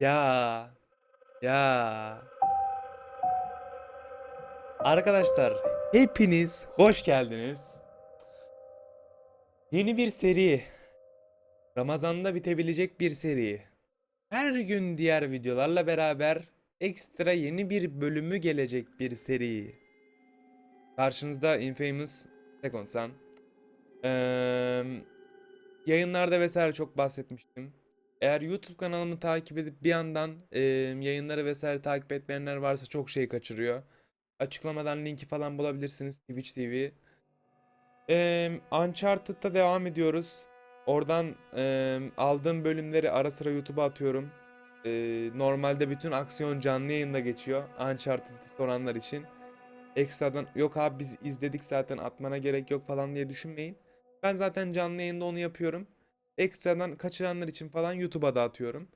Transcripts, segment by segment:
Ya. Ya. Arkadaşlar hepiniz hoş geldiniz. Yeni bir seri. Ramazan'da bitebilecek bir seri. Her gün diğer videolarla beraber ekstra yeni bir bölümü gelecek bir seri. Karşınızda Infamous Second Son. Eee, yayınlarda vesaire çok bahsetmiştim. Eğer YouTube kanalımı takip edip bir yandan eee, yayınları vesaire takip etmeyenler varsa çok şey kaçırıyor. Açıklamadan linki falan bulabilirsiniz Twitch TV. Eee Uncharted'da devam ediyoruz. Oradan eee, aldığım bölümleri ara sıra YouTube'a atıyorum. Eee, normalde bütün aksiyon canlı yayında geçiyor. Uncharted'ı soranlar için. Ekstradan yok abi biz izledik zaten atmana gerek yok falan diye düşünmeyin. Ben zaten canlı yayında onu yapıyorum. Ekstradan kaçıranlar için falan YouTube'a da atıyorum.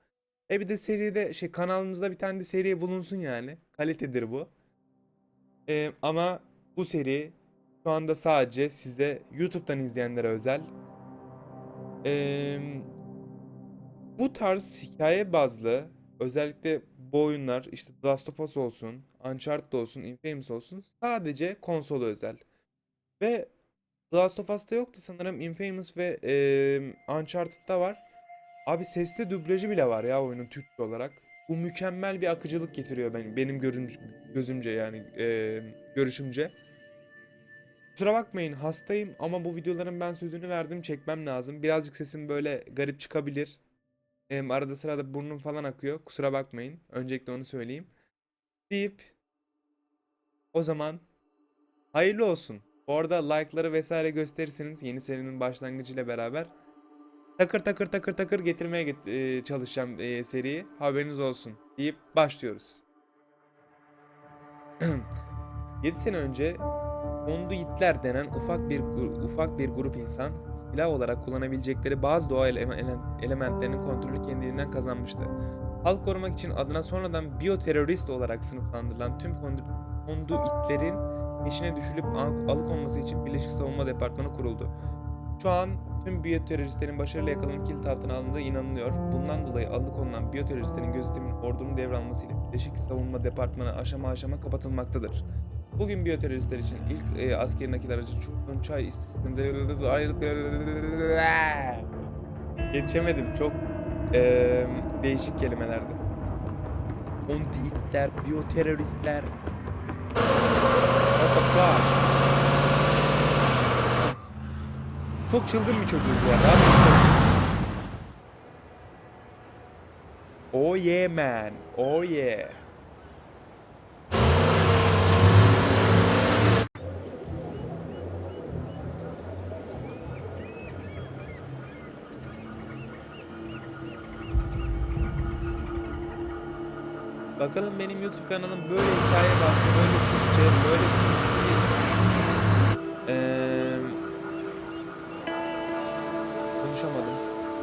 E bir de seride şey kanalımızda bir tane de seri bulunsun yani. Kalitedir bu. E, ama bu seri şu anda sadece size YouTube'dan izleyenlere özel. E, bu tarz hikaye bazlı özellikle bu oyunlar işte The Last of Us olsun, Uncharted olsun, Infamous olsun sadece konsola özel. Ve The Last of Us'ta yoktu sanırım Infamous ve eee Uncharted'da var. Abi sesli dublajı bile var ya oyunun Türkçe olarak. Bu mükemmel bir akıcılık getiriyor benim, benim görün, gözümce yani eee, görüşümce. Kusura bakmayın hastayım ama bu videoların ben sözünü verdim çekmem lazım. Birazcık sesim böyle garip çıkabilir. Em, arada sırada burnum falan akıyor. Kusura bakmayın. Öncelikle onu söyleyeyim. Deyip o zaman hayırlı olsun. Bu arada like'ları vesaire gösterirseniz yeni serinin başlangıcıyla beraber takır takır takır takır getirmeye get- e, çalışacağım e, seriyi. Haberiniz olsun deyip başlıyoruz. 7 sene önce Konduitler denen ufak bir ufak bir grup insan silah olarak kullanabilecekleri bazı doğa ele- ele- elementlerinin kontrolü kendiliğinden kazanmıştı. Halk korumak için adına sonradan biyoterörist olarak sınıflandırılan tüm kondu- konduitlerin peşine düşülüp al- alıkonması için Birleşik Savunma Departmanı kuruldu. Şu an tüm biyoteröristlerin başarıyla yakalanıp kilit altına alındığı inanılıyor. Bundan dolayı alıkonulan biyoteröristlerin gözetiminin ordunun devralmasıyla Birleşik Savunma Departmanı aşama aşama kapatılmaktadır. Bugün biyoteröristler için ilk e, askeri nakil aracı Çurkun Çay istisninde ayrılık Yetişemedim. Çok e, değişik kelimelerdi. Kondiitler, biyoteröristler. Çok çılgın bir çocuğuz bu arada. Oh yeah man. Oh yeah. Bakalım benim YouTube kanalım böyle hikaye bahsi, böyle Türkçe, böyle PC, eee konuşamadım.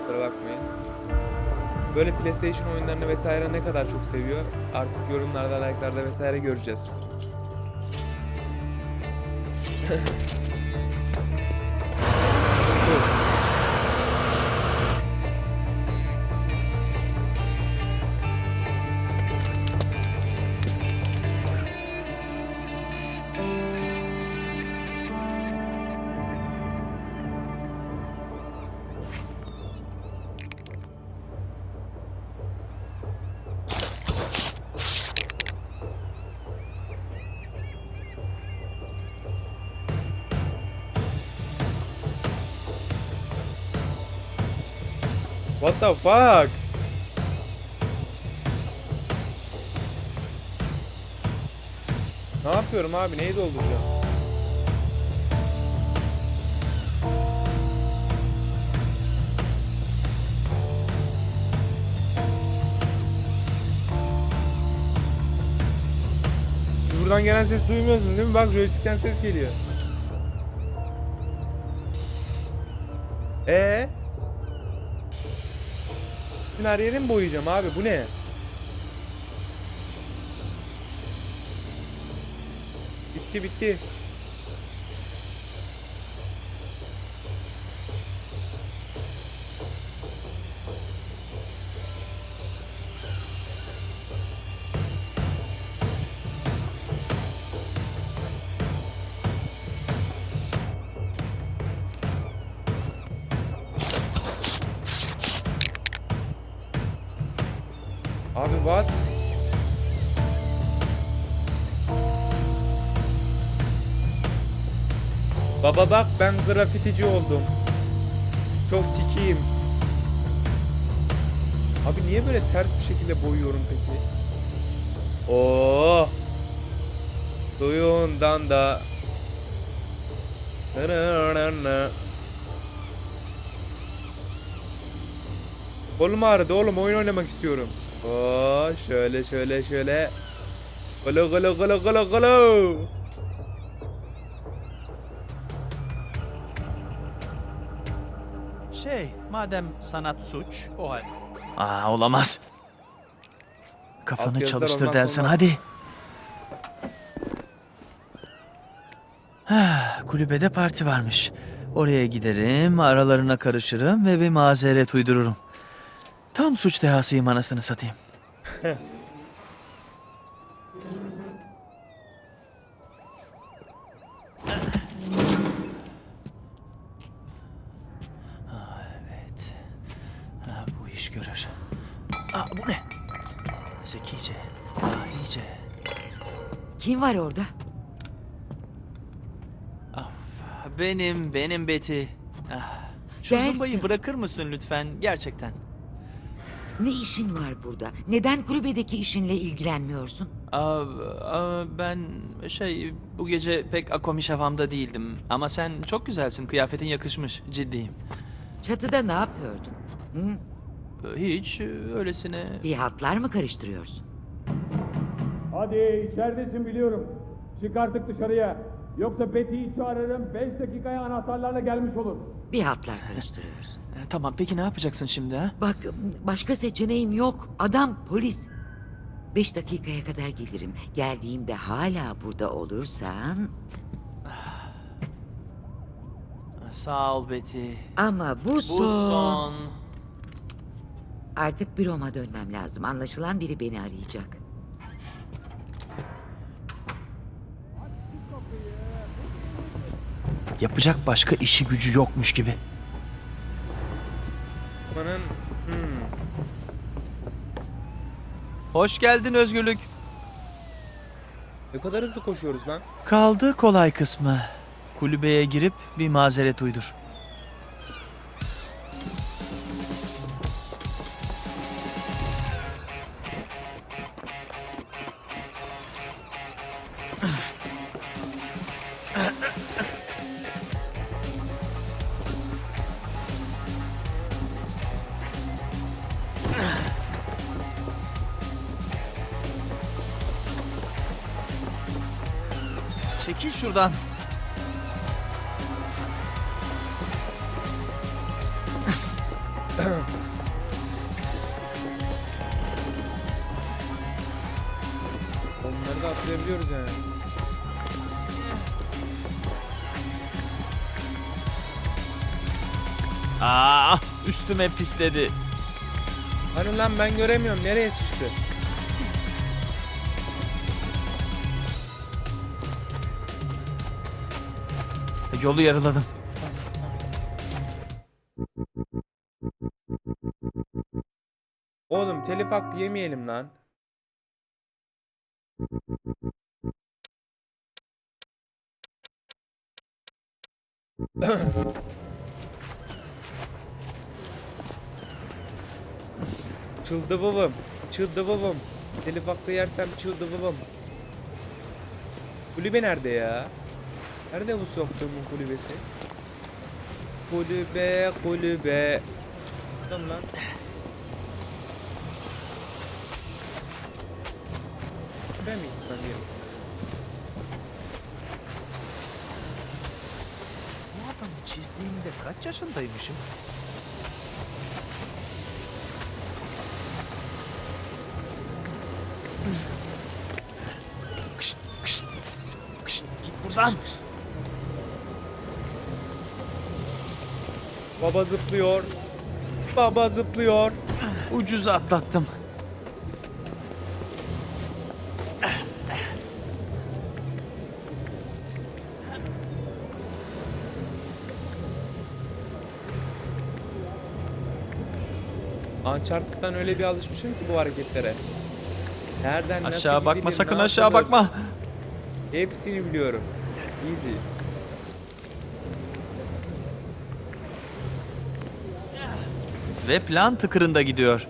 Kusura bakmayın. Böyle PlayStation oyunlarını vesaire ne kadar çok seviyor artık yorumlarda, like'larda vesaire göreceğiz. fuck? Ne yapıyorum abi? Neyi dolduracağım? Buradan gelen ses duymuyorsun değil mi? Bak joystick'ten ses geliyor. Ee? Bütün her yeri mi boyayacağım abi? Bu ne? Bitti bitti. Abi what? Baba bak ben grafitici oldum. Çok tikiyim. Abi niye böyle ters bir şekilde boyuyorum peki? Oo. Suyundan da. Kolum ağrıdı oğlum oyun oynamak istiyorum. Oo şöyle şöyle şöyle. Golo golo golo golo golo. Şey, madem sanat suç, o halde. Aa, olamaz. Kafanı Altyazılar çalıştır olmaz, olmaz. hadi. Ah, Kulübede parti varmış. Oraya giderim, aralarına karışırım ve bir mazeret uydururum. Tam suç dehasıyım anasını satayım. Ah, evet. Ah, bu iş görür. Aa, bu ne? Zekice. Ah, iyice. Kim var orada? Of, benim, benim Betty. Ah, şu Dersin. zımbayı bırakır mısın lütfen? Gerçekten. Ne işin var burada? Neden kulübedeki işinle ilgilenmiyorsun? Aa, aa, ben şey bu gece pek akomiş havamda değildim. Ama sen çok güzelsin. Kıyafetin yakışmış. Ciddiyim. Çatıda ne yapıyordun? Hı? Hiç öylesine... Bir hatlar mı karıştırıyorsun? Hadi içeridesin biliyorum. Çık artık dışarıya. Yoksa Betty'yi çağırırım. 5 dakikaya anahtarlarla gelmiş olur. Bir hatlar karıştırıyorsun. E, Tamam peki ne yapacaksın şimdi ha? Bak başka seçeneğim yok. Adam polis. Beş dakikaya kadar gelirim. Geldiğimde hala burada olursan... Sağ ol Betty. Ama bu, Bu son... son... Artık büroma dönmem lazım. Anlaşılan biri beni arayacak. Yapacak başka işi gücü yokmuş gibi. Amanın hmm. Hoş geldin Özgürlük. Ne kadar hızlı koşuyoruz lan. Kaldı kolay kısmı. Kulübeye girip bir mazeret uydur. Çekil şuradan. Onları da atlayabiliyoruz yani. Aa, üstüme pisledi. Hani lan ben göremiyorum nereye sıçtı? Yolu yarıladım. Oğlum telif hakkı yemeyelim lan. Çıldırırım. Çıldırırım. Telif hakkı yersem çıldırırım. Kulübe nerede ya? Nerede bu soktuğumun kulübesi? Kulübe, kulübe. Tamam lan. Ben mi gerekiyor? Bu adamı çizdiğimde kaç yaşındaymışım? Kış, kış, kış, Git buradan. Baba zıplıyor. Baba zıplıyor. Ucuz atlattım. Uncharted'dan öyle bir alışmışım ki bu hareketlere. Nereden nasıl Aşağı bakma gidilir, sakın aşağı bakma. Hepsini biliyorum. Easy. Ve plan tıkırında gidiyor.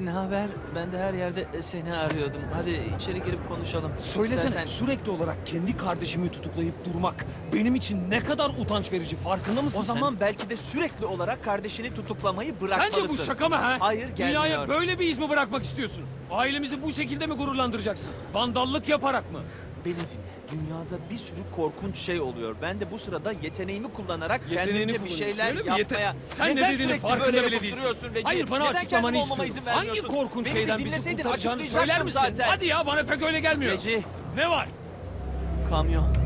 Abi ne haber? Ben de her yerde seni arıyordum. Hadi içeri girip konuşalım. Söylesene İstersen- sürekli olarak kendi kardeşimi tutuklayıp durmak benim için ne kadar utanç verici farkında mısın O sen? zaman belki de sürekli olarak kardeşini tutuklamayı bırakmalısın. Sence bu şaka mı ha? Hayır, gelmiyor. Dünyaya böyle bir iz mi bırakmak istiyorsun? Ailemizi bu şekilde mi gururlandıracaksın? Vandallık yaparak mı? Beni dinle. Dünyada bir sürü korkunç şey oluyor. Ben de bu sırada yeteneğimi kullanarak Yeteneğini kendimce bir kullanıyorsun, şeyler öyle mi? yapmaya... Yete- Sen ne dediğinin sürekli farkında böyle bile yapıp değilsin. duruyorsun Recep? Hayır, bana Neden açıklamanı kendim olmama istiyorum. izin Hangi vermiyorsun? korkunç Beni şeyden bizi dinleseydin kurtaracağını açıklayacaktım söyler misin? zaten. Hadi ya bana pek öyle gelmiyor. Reci, Ne var? kamyon.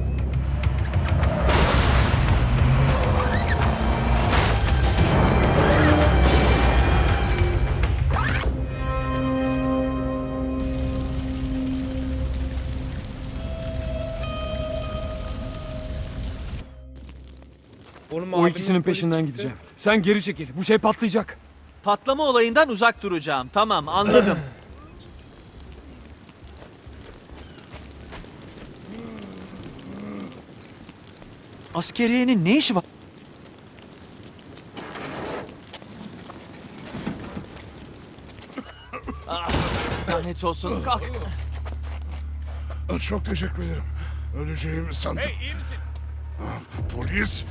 O abiniz ikisinin polis peşinden çıktı. gideceğim. Sen geri çekil. Bu şey patlayacak. Patlama olayından uzak duracağım. Tamam anladım. Askeriyenin ne işi var? Ah, lanet olsun. Kalk. Çok teşekkür ederim. Öleceğimi sandım. iyi misin? Polis!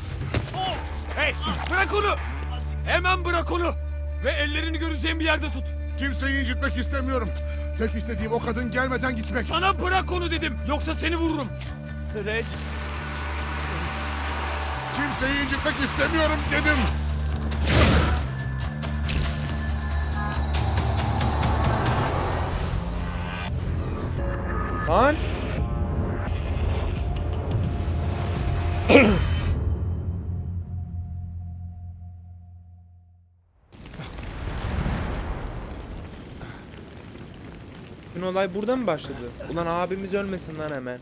Oh! Hey bırak onu! Hemen bırak onu! Ve ellerini göreceğim bir yerde tut. Kimseyi incitmek istemiyorum. Tek istediğim o kadın gelmeden gitmek. Sana bırak onu dedim. Yoksa seni vururum. Reg. Kimseyi incitmek istemiyorum dedim. Lan! Bütün olay burada mı başladı? Ulan abimiz ölmesin lan hemen.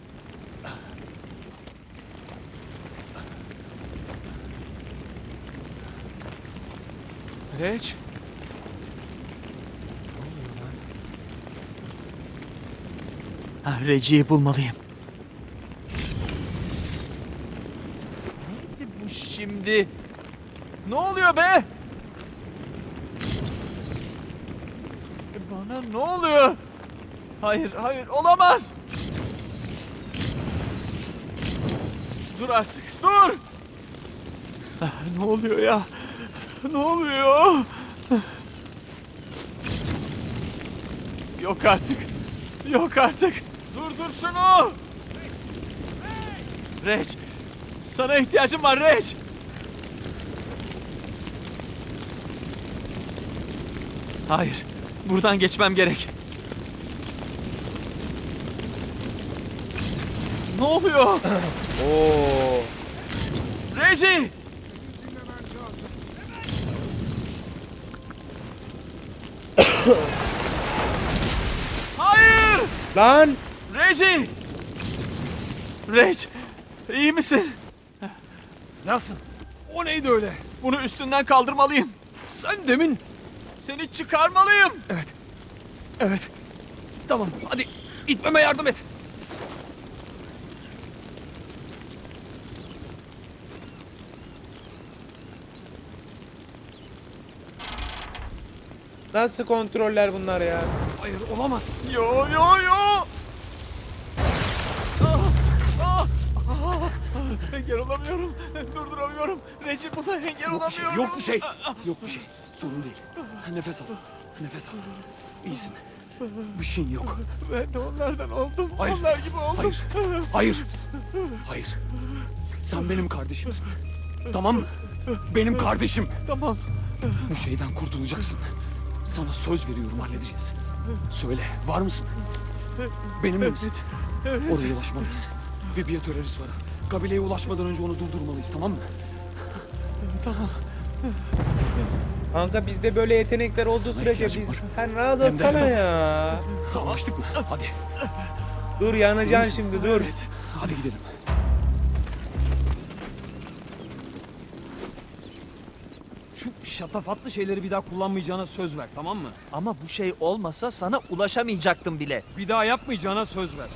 Reg. Ah, Reggie'yi bulmalıyım. Neydi bu şimdi? Ne oluyor be? Bana ne oluyor? Hayır, hayır, olamaz. Dur artık, dur! Ne oluyor ya? Ne oluyor? Yok artık. Yok artık. Durdur şunu. Reç. Sana ihtiyacım var Reç. Hayır. Buradan geçmem gerek. Ne oluyor? Oo. Reci! Hayır! Lan! Reci! Reç, iyi misin? Nasıl? O neydi öyle? Bunu üstünden kaldırmalıyım. Sen demin... Seni çıkarmalıyım. Evet. Evet. Tamam hadi itmeme yardım et. Nasıl kontroller bunlar ya? Hayır olamaz. Yo yo yo! Ah, ah, ah, Engel olamıyorum. Durduramıyorum. Reci buna engel Yok bir şey, olamıyorum. yok bir şey. Yok bir şey. Sorun değil. Nefes al. Nefes al. İyisin. Bir şeyin yok. Ben de onlardan oldum. Hayır. Onlar gibi oldum. Hayır. Hayır. Hayır. Sen benim kardeşimsin. Tamam mı? Benim kardeşim. Tamam. Bu şeyden kurtulacaksın. Sana söz veriyorum halledeceğiz. Söyle var mısın? Benimle misin? Oraya ulaşmalıyız. Bir biyotörerist var. Kabileye ulaşmadan önce onu durdurmalıyız tamam mı? Kanka bizde böyle yetenekler olduğu sürece biz var. sen rahat olsana ya. Anlaştık mı? Hadi. Dur yanacaksın şimdi dur. Hadi gidelim. Şu şatafatlı şeyleri bir daha kullanmayacağına söz ver tamam mı? Ama bu şey olmasa sana ulaşamayacaktım bile. Bir daha yapmayacağına söz ver.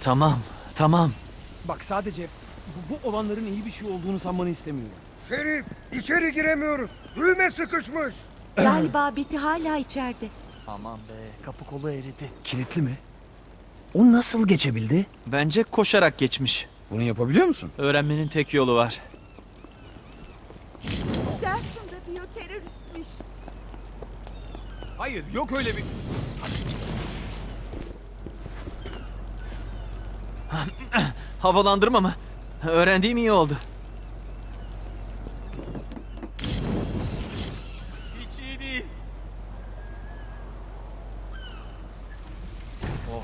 Tamam, tamam. Bak sadece bu, bu olanların iyi bir şey olduğunu sanmanı istemiyorum. Şerif içeri giremiyoruz. Düğme sıkışmış. Galiba Betty hala içeride. Aman be, kapı kolu eridi. Kilitli mi? O nasıl geçebildi? Bence koşarak geçmiş. Bunu yapabiliyor musun? Öğrenmenin tek yolu var. Dersin de biyoteröristmiş. Hayır yok öyle bir... Havalandırma mı? Öğrendiğim iyi oldu. Hiç iyi değil.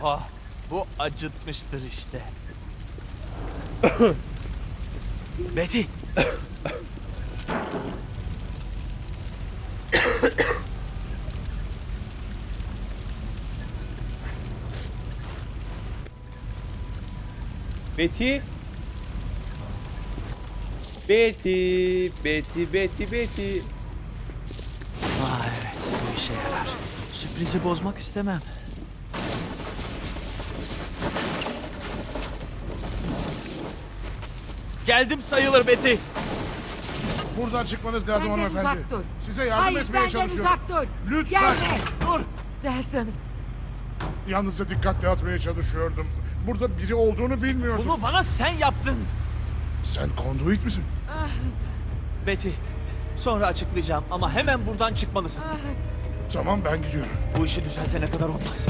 Oha, bu acıtmıştır işte. Betty, Betty. Betty, Betty, Betty, Betty. Aa evet, bu işe yarar. Sürprizi bozmak istemem. Geldim sayılır Betty. Buradan çıkmanız lazım Benden hanımefendi. uzak dur. Size yardım Hayır etmeye benden çalışıyorum. uzak dur. Lütfen. Gelme. Dur. Dersin. Yalnızca dikkat dağıtmaya çalışıyordum. Burada biri olduğunu bilmiyordum. Bunu bana sen yaptın. Sen konduit misin? Betty, sonra açıklayacağım ama hemen buradan çıkmalısın. Tamam ben gidiyorum. Bu işi düzeltene kadar olmaz.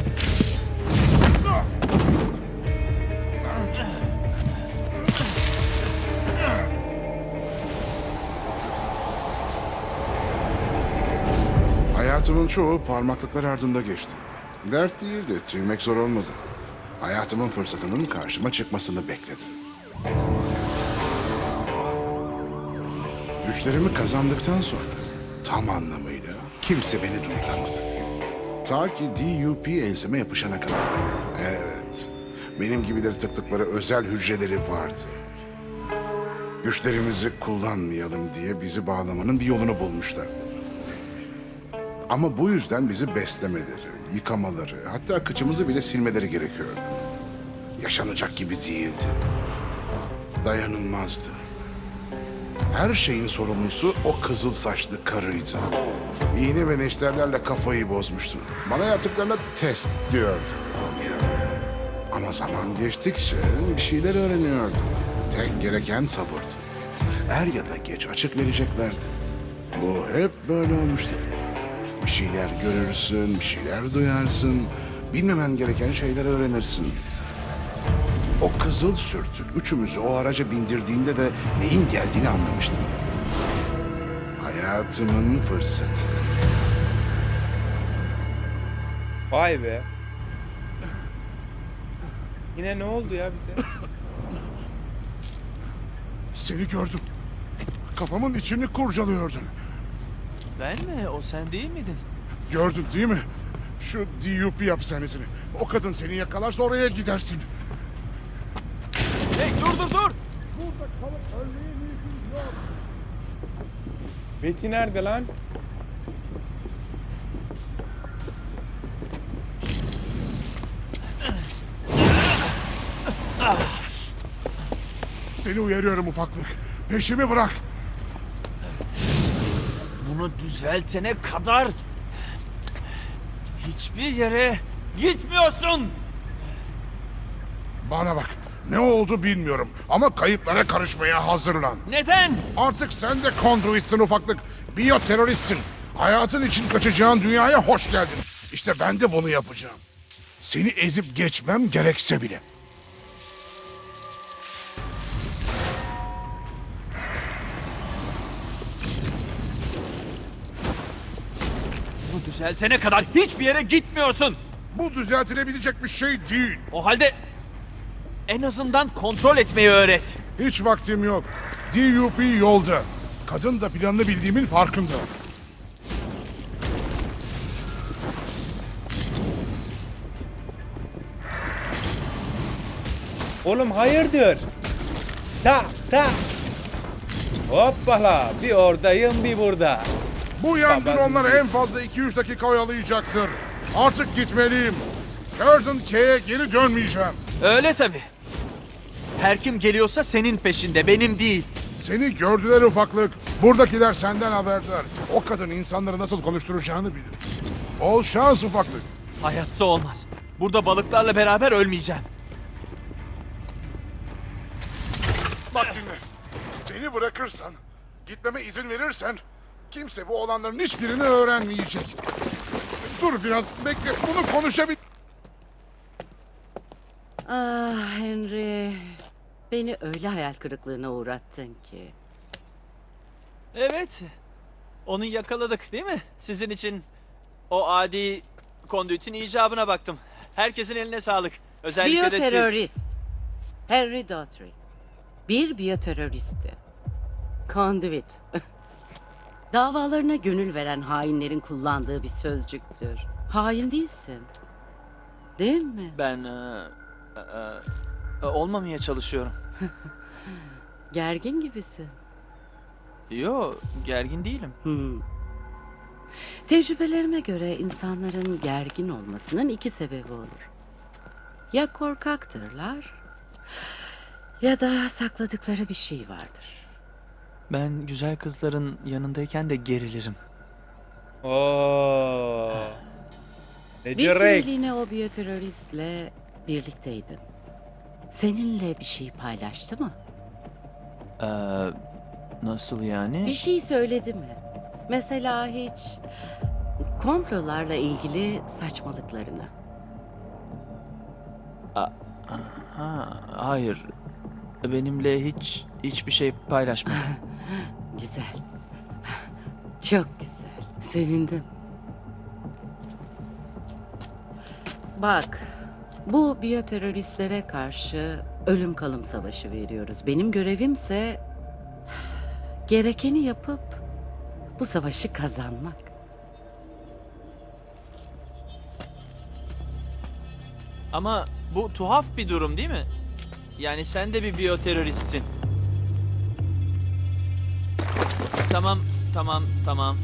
Hayatımın çoğu parmaklıklar ardında geçti. Dert değildi, tüymek zor olmadı. Hayatımın fırsatının karşıma çıkmasını bekledim. Güçlerimi kazandıktan sonra tam anlamıyla kimse beni durduramadı. Ta ki DUP enseme yapışana kadar. Evet, benim gibileri tıktıkları özel hücreleri vardı. Güçlerimizi kullanmayalım diye bizi bağlamanın bir yolunu bulmuşlar. Ama bu yüzden bizi beslemeleri, yıkamaları, hatta kıçımızı bile silmeleri gerekiyordu. Yaşanacak gibi değildi. Dayanılmazdı. Her şeyin sorumlusu o kızıl saçlı karıydı. İğne ve neşterlerle kafayı bozmuştu. Bana yaptıklarına test diyordu. Ama zaman geçtikçe bir şeyler öğreniyordum. Tek gereken sabırdı. Er ya da geç açık vereceklerdi. Bu hep böyle olmuştur. Bir şeyler görürsün, bir şeyler duyarsın. Bilmemen gereken şeyler öğrenirsin. O kızıl sürtük üçümüzü o araca bindirdiğinde de neyin geldiğini anlamıştım. Hayatımın fırsatı. Vay be. Yine ne oldu ya bize? Seni gördüm. Kafamın içini kurcalıyordun. Ben mi? O sen değil miydin? Gördün değil mi? Şu DUP hapishanesini. O kadın seni yakalarsa oraya gidersin. Hey dur dur dur! Betty nerede lan? Seni uyarıyorum ufaklık. Peşimi bırak. Bunu düzeltene kadar hiçbir yere gitmiyorsun. Bana bak. Ne oldu bilmiyorum ama kayıplara karışmaya hazırlan. Neden? Artık sen de konduitsin ufaklık. Biyoteröristsin. Hayatın için kaçacağın dünyaya hoş geldin. İşte ben de bunu yapacağım. Seni ezip geçmem gerekse bile. Düzeltene kadar hiçbir yere gitmiyorsun. Bu düzeltilebilecek bir şey değil. O halde en azından kontrol etmeyi öğret. Hiç vaktim yok. DUP yolda. Kadın da planını bildiğimin farkında. Oğlum hayırdır? Ta ta. Hoppala bir oradayım bir burada. Bu yangın onları en fazla 2-3 dakika oyalayacaktır. Artık gitmeliyim. Curtain K'ye geri dönmeyeceğim. Öyle tabii. Her kim geliyorsa senin peşinde, benim değil. Seni gördüler ufaklık. Buradakiler senden haberdar. O kadın insanları nasıl konuşturacağını bilir. Bol şans ufaklık. Hayatta olmaz. Burada balıklarla beraber ölmeyeceğim. Bak dinle. Beni bırakırsan, gitmeme izin verirsen kimse bu olanların hiçbirini öğrenmeyecek. Dur biraz bekle bunu konuşabil... Ah Henry. Beni öyle hayal kırıklığına uğrattın ki. Evet. Onu yakaladık değil mi? Sizin için o adi kondüitin icabına baktım. Herkesin eline sağlık. Özellikle de siz. Biyoterörist. Henry Daughtry. Bir biyoteröristti. Conduit. Davalarına gönül veren hainlerin kullandığı bir sözcüktür. Hain değilsin. Değil mi? Ben e, e, e, olmamaya çalışıyorum. Gergin gibisin. Yo, gergin değilim. Hmm. Tecrübelerime göre insanların gergin olmasının iki sebebi olur. Ya korkaktırlar ya da sakladıkları bir şey vardır. Ben güzel kızların yanındayken de gerilirim. Oo. Bir Nece renk? süreliğine o biyoteröristle birlikteydin. Seninle bir şey paylaştı mı? Ee, nasıl yani? Bir şey söyledi mi? Mesela hiç komplolarla ilgili saçmalıklarını. Ha, hayır. Benimle hiç hiçbir şey paylaşmadı. Güzel. Çok güzel. Sevindim. Bak, bu biyoteröristlere karşı ölüm kalım savaşı veriyoruz. Benim görevimse gerekeni yapıp bu savaşı kazanmak. Ama bu tuhaf bir durum değil mi? Yani sen de bir biyoteröristsin. Tamam, tamam, tamam.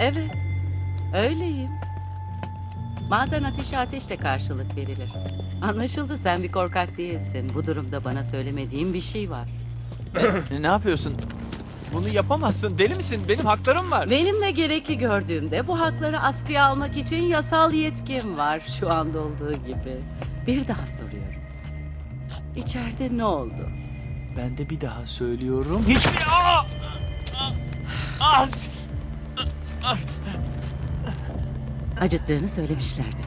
Evet, öyleyim. Bazen ateşe ateşle karşılık verilir. Anlaşıldı sen bir korkak değilsin. Bu durumda bana söylemediğin bir şey var. Ne yapıyorsun? Bunu yapamazsın. Deli misin? Benim haklarım var. Benimle gerekli gördüğümde bu hakları askıya almak için yasal yetkim var şu anda olduğu gibi. Bir daha soruyorum. İçeride ne oldu? Ben de bir daha söylüyorum. Hiçbir... Aa! Aa! Aa! Acıttığını söylemişlerdi.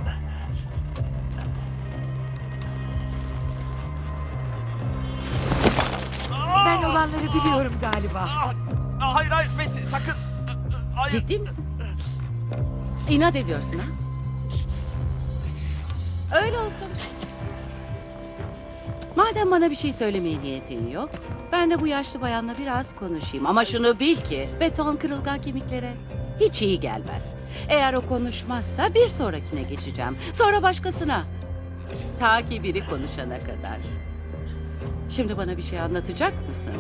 Ben olanları biliyorum galiba. Hayır hayır Betsy sakın. Hayır. Ciddi misin? İnat ediyorsun ha? Öyle olsun. Madem bana bir şey söylemeye niyetin yok, ben de bu yaşlı bayanla biraz konuşayım. Ama şunu bil ki beton kırılgan kemiklere hiç iyi gelmez. Eğer o konuşmazsa bir sonrakine geçeceğim. Sonra başkasına. Ta ki biri konuşana kadar. Şimdi bana bir şey anlatacak mısın?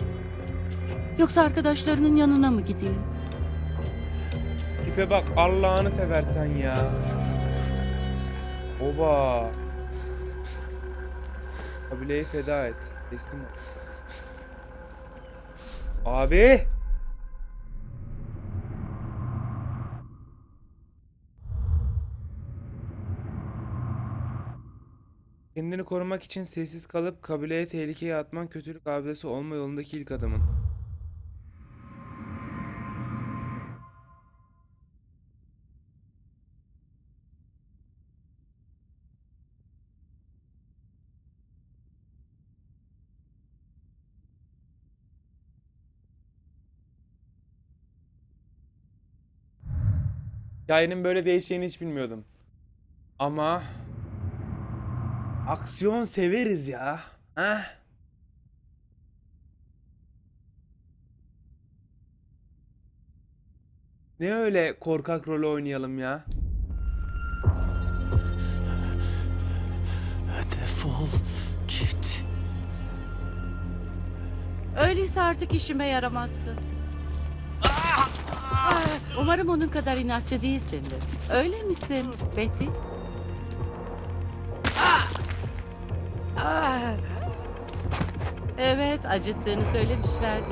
Yoksa arkadaşlarının yanına mı gideyim? Tipe bak Allah'ını seversen ya. Oba. Kabileyi feda et. Teslim ol. Abi. Kendini korumak için sessiz kalıp kabileye tehlikeye atman kötülük abidesi olma yolundaki ilk adımın. Hikayenin böyle değişeceğini hiç bilmiyordum. Ama aksiyon severiz ya. Heh. Ne öyle korkak rolü oynayalım ya? Defol git. Öyleyse artık işime yaramazsın. Umarım onun kadar inatçı değilsindir. Öyle misin Betty? Evet, acıttığını söylemişlerdi.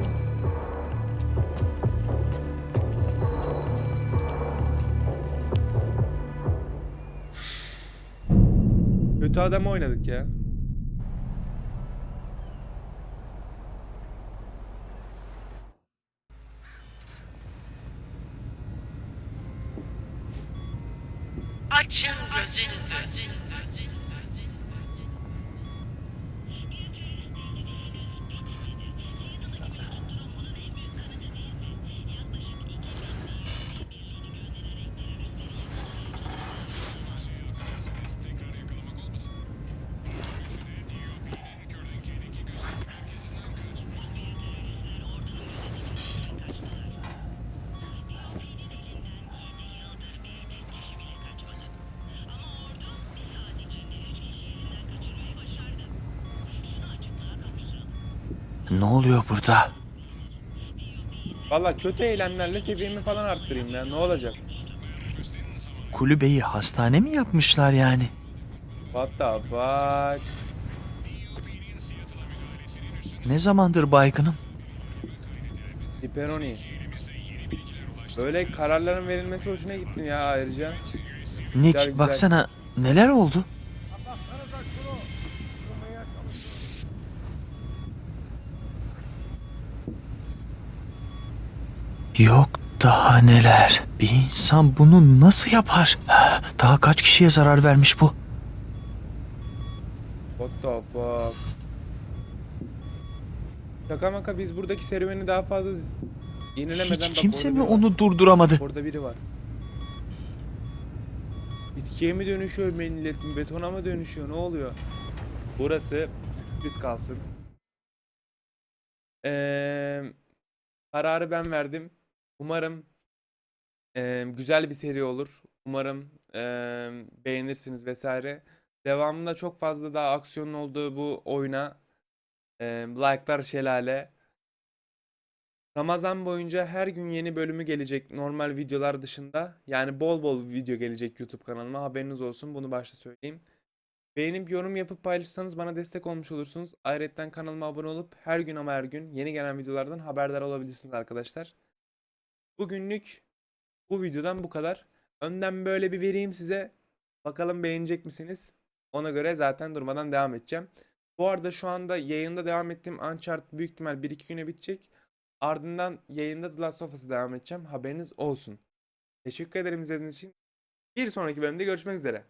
Kötü adam oynadık ya. Ne oluyor burada? Valla kötü eylemlerle seviyemi falan arttırayım ya. Ne olacak? Kulübeyi hastane mi yapmışlar yani? What the fuck? Ne zamandır baygınım? Hiperoni. Böyle kararların verilmesi hoşuna gitti ya ayrıca. Nick Güzel, güzel. baksana neler oldu? Yok daha neler. Bir insan bunu nasıl yapar? Daha kaç kişiye zarar vermiş bu? What the fuck? Şaka maka biz buradaki serüveni daha fazla yenilemeden Hiç bak kimse mi var. onu durduramadı? Orada biri var. Bitkiye mi dönüşüyor millet mi? Betona mı dönüşüyor? Ne oluyor? Burası sürpriz kalsın. Ee, kararı ben verdim. Umarım ee, güzel bir seri olur. Umarım ee, beğenirsiniz vesaire. Devamında çok fazla daha aksiyonun olduğu bu oyuna ee, like'lar şelale. Ramazan boyunca her gün yeni bölümü gelecek normal videolar dışında. Yani bol bol video gelecek YouTube kanalıma. Haberiniz olsun. Bunu başta söyleyeyim. Beğenip yorum yapıp paylaşırsanız bana destek olmuş olursunuz. Ayrıca kanalıma abone olup her gün ama her gün yeni gelen videolardan haberdar olabilirsiniz arkadaşlar. Bugünlük bu videodan bu kadar. Önden böyle bir vereyim size. Bakalım beğenecek misiniz? Ona göre zaten durmadan devam edeceğim. Bu arada şu anda yayında devam ettiğim Uncharted büyük ihtimal 1-2 güne bitecek. Ardından yayında The Last of Us'a devam edeceğim. Haberiniz olsun. Teşekkür ederim izlediğiniz için. Bir sonraki bölümde görüşmek üzere.